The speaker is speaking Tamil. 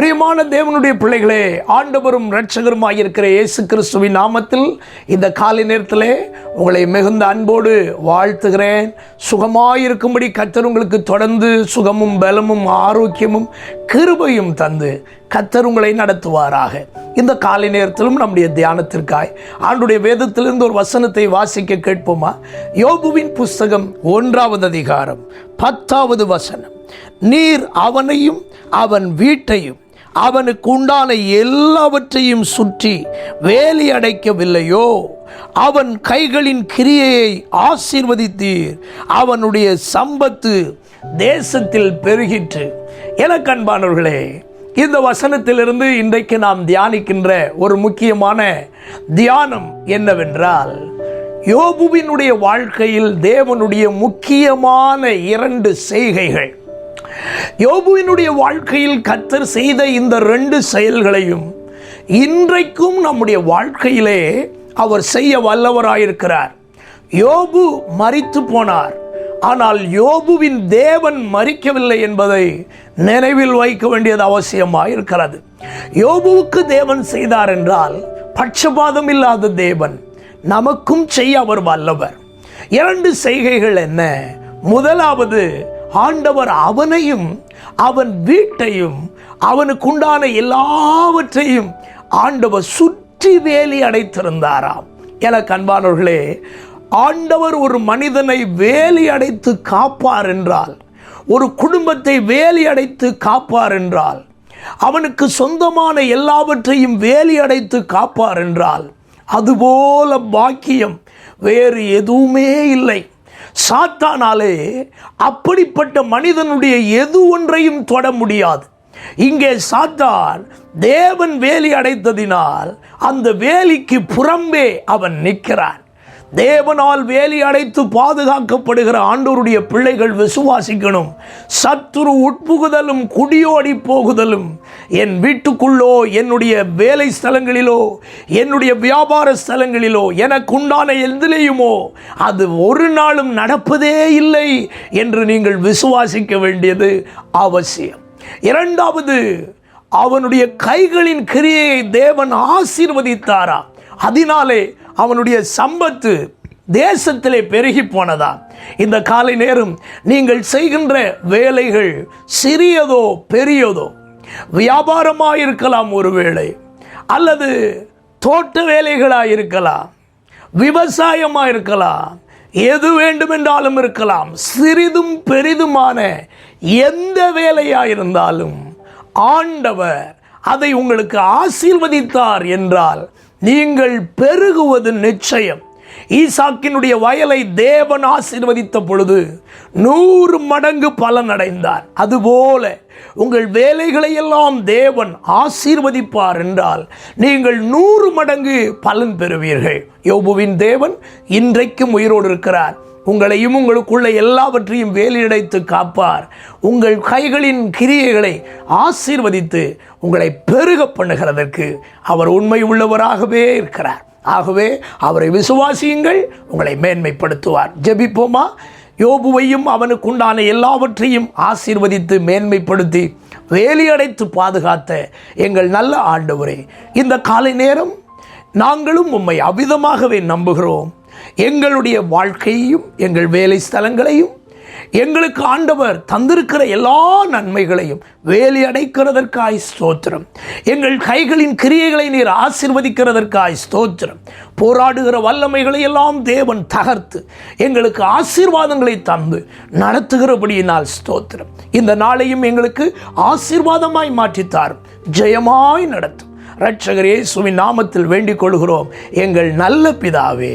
பிரியமான தேவனுடைய பிள்ளைகளே ஆண்டவரும் இரட்சகருமாய் இருக்கிற இயேசு கிறிஸ்துவின் நாமத்தில் இந்த காலை நேரத்திலே உங்களை மிகுந்த அன்போடு வாழ்த்துகிறேன். சுகமாயிருக்கும்படி கத்தர் உங்களுக்கு தொடர்ந்து சுகமும் பலமும் ஆரோக்கியமும் கிருபையும் தந்து கத்தர் உங்களை நடத்துவாராக. இந்த காலை நேரத்திலும் நம்முடைய தியானத்திற்காய் ஆண்டுடைய வேதத்திலிருந்து ஒரு வசனத்தை வாசிக்க கேட்போமா? யோபுவின் புஸ்தகம் ஒன்றாவது அதிகாரம் பத்தாவது வசனம். நீர் அவனையும் அவன் வீட்டையும் அவனுக்கு உண்டான எல்லாவற்றையும் சுற்றி வேலி அடைக்கவில்லையோ? அவன் கைகளின் கிரியையை ஆசீர்வதித்தீர். அவனுடைய சம்பத்து தேசத்தில் பெருகிற்று. என கண்பானவர்களே இந்த வசனத்திலிருந்து இன்றைக்கு நாம் தியானிக்கின்ற ஒரு முக்கியமான தியானம் என்னவென்றால் யோபுவினுடைய வாழ்க்கையில் தேவனுடைய முக்கியமான இரண்டு செய்கைகள். யோபுவினுடைய வாழ்க்கையில் கத்தர் செய்த இந்த ரெண்டு செயல்களையும் இன்றைக்கும் நம்முடைய வாழ்க்கையிலே அவர் செய்ய வல்லவராயிருக்கிறார். யோபு மறித்து போனார். ஆனால் யோபுவின் தேவன் மறிக்கவில்லை என்பதை நினைவில் வைக்க வேண்டியது அவசியமாக இருக்கிறது யோபுவுக்கு தேவன் செய்தார் என்றால் பட்சபாதம் இல்லாத தேவன் நமக்கும் செய்ய அவர் வல்லவர். இரண்டு செய்கைகள் என்ன? முதலாவது ஆண்டவர் அவனையும் அவன் வீட்டையும் அவனுக்கு உண்டான எல்லாவற்றையும் ஆண்டவர் சுற்றி வேலி அடைத்திருந்தாராம். என கண்பானவர்களே ஆண்டவர் ஒரு மனிதனை வேலி அடைத்து காப்பார் என்றால் ஒரு குடும்பத்தை வேலி அடைத்து காப்பார் என்றால் அவனுக்கு சொந்தமான எல்லாவற்றையும் வேலி அடைத்து காப்பார் என்றால் அதுபோல பாக்கியம் வேறு எதுவுமே இல்லை. சாத்தானாலே அப்படிப்பட்ட மனிதனுடைய எது ஒன்றையும் தொட முடியாது. இங்கே சாத்தான் தேவன் வேலி அடைத்ததினால் அந்த வேலிக்கு புறம்பே அவன் நிற்கிறான். தேவனால் வேலி அடைத்து பாதுகாக்கப்படுகிற ஆண்டோருடைய பிள்ளைகள் விசுவாசிக்கணும். சத்துரு உட்புகுதலும் குடியோடி போகுதலும். என் வீட்டுக்குள்ளோ என்னுடைய வேலை ஸ்தலங்களிலோ என்னுடைய வியாபார ஸ்தலங்களிலோ எனக்கு உண்டான எதிலேயுமோ அது ஒரு நாளும் நடப்பதே இல்லை என்று நீங்கள் விசுவாசிக்க வேண்டியது அவசியம். இரண்டாவது அவனுடைய கைகளின் கிரியையை தேவன் ஆசீர்வதித்தாரா? அதனாலே அவனுடைய சம்பத்து தேசத்திலே பெருகி போனதா? இந்த காலை நேரம் நீங்கள் செய்கின்ற வேலைகள் சிறியதோ பெரியதோ வியாபாரமாக இருக்கலாம் ஒருவேளை அல்லது தோட்ட வேலைகளாக இருக்கலாம் விவசாயமாக இருக்கலாம் எது வேண்டுமென்றாலும் இருக்கலாம் சிறிதும் பெரிதுமான எந்த வேலையாக இருந்தாலும் ஆண்டவர் அதை உங்களுக்கு ஆசீர்வதித்தார் என்றால் நீங்கள் பெருகுவது நிச்சயம். ஈசாக்கினுடைய வயலை தேவன் ஆசீர்வதித்த பொழுது நூறு மடங்கு பலன் அடைந்தார் அதுபோல உங்கள் வேலைகளை எல்லாம் தேவன் ஆசீர்வதிப்பார் என்றால் நீங்கள் நூறு மடங்கு பலன் பெறுவீர்கள். யோபுவின் தேவன் இன்றைக்கும் உயிரோடு இருக்கிறார். உங்களையும் உங்களுக்குள்ள எல்லாவற்றையும் வேலியடைத்து காப்பார். உங்கள் கைகளின் கிரியைகளை ஆசீர்வதித்து உங்களை பெருக பண்ணுகிறதற்கு அவர் உண்மை உள்ளவராகவே இருக்கிறார். ஆகவே அவரை விசுவாசியுங்கள் உங்களை மேன்மைப்படுத்துவார். ஜெபிப்போமா? யோபுவையும் அவனுக்கு உண்டான எல்லாவற்றையும் ஆசீர்வதித்து மேன்மைப்படுத்தி வேலியடைத்து பாதுகாத்த எங்கள் நல்ல ஆண்டவரே இந்த காலை நேரம் நாங்களும் உம்மை அவிதமாகவே நம்புகிறோம். எங்களுடைய வாழ்க்கையையும் எங்கள் வேலை ஸ்தலங்களையும் எங்களுக்கு ஆண்டவர் தந்திருக்கிற எல்லா நன்மைகளையும் வேலி அடைக்கிறதற்காய் ஸ்தோத்திரம். எங்கள் கைகளின் கிரியைகளை நீர் ஆசிர்வதிக்கிறதற்காய் ஸ்தோத்திரம். போராடுகிற வல்லமைகளை எல்லாம் தேவன் தகர்த்து எங்களுக்கு ஆசீர்வாதங்களை தந்து நடத்துகிறபடியினால் ஸ்தோத்திரம். இந்த நாளையும் எங்களுக்கு ஆசீர்வாதமாய் மாற்றித்தாரும் ஜெயமாய் நடத்தும். ரட்சகர் இயேசுவின் நாமத்தில் வேண்டிக் கொள்கிறோம். எங்கள் நல்ல பிதாவே